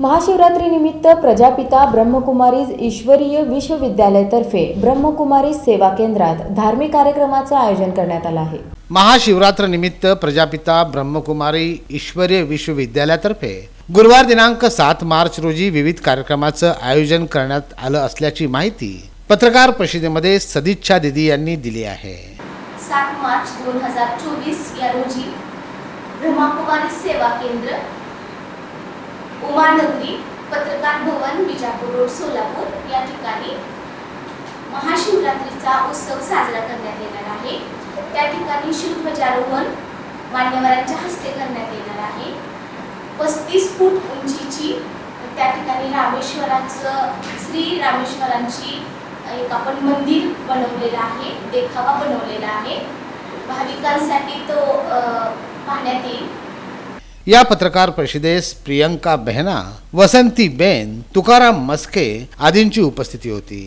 महाशिवरात्री निमित्त प्रजापिता ब्रह्मकुमारीज ईश्वरीय विश्वविद्यालयातर्फे ब्रह्मकुमारी सेवा केंद्रात धार्मिक कार्यक्रमाचं आयोजन करण्यात आलं आहे. महाशिवरात्र निमित्त प्रजापिता ब्रह्मकुमारी ईश्वरीय विश्वविद्यालयातर्फे गुरुवार दिनांक सात मार्च रोजी विविध कार्यक्रमाचं आयोजन करण्यात आलं असल्याची माहिती पत्रकार परिषदेमध्ये सदिच्छा दिदी यांनी दिली आहे. सात मार्च दोन हजार चोवीस या रोजी ब्रह्माकुमारी सेवा केंद्र उमानगरी पत्रकार भवन विजापूर रोड सोलापूर. या ठिकाणी महाशिवरात्रीचा उत्सव साजरा करण्यात येणार आहे. त्या ठिकाणी शिवध्वजारोहण मान्यवरांच्या हस्ते करण्यात येणार आहे. पस्तीस फूट उंचीची त्या ठिकाणी रामेश्वराचं श्री रामेश्वरांची एक आपण मंदिर बनवलेलं आहे देखावा बनवलेला आहे. भाविकांसाठी तो पाहण्यात येईल. या पत्रकार परिषदेस प्रियंका बेहना वसंती बेन तुकाराम मस्के आदींची उपस्थिती होती.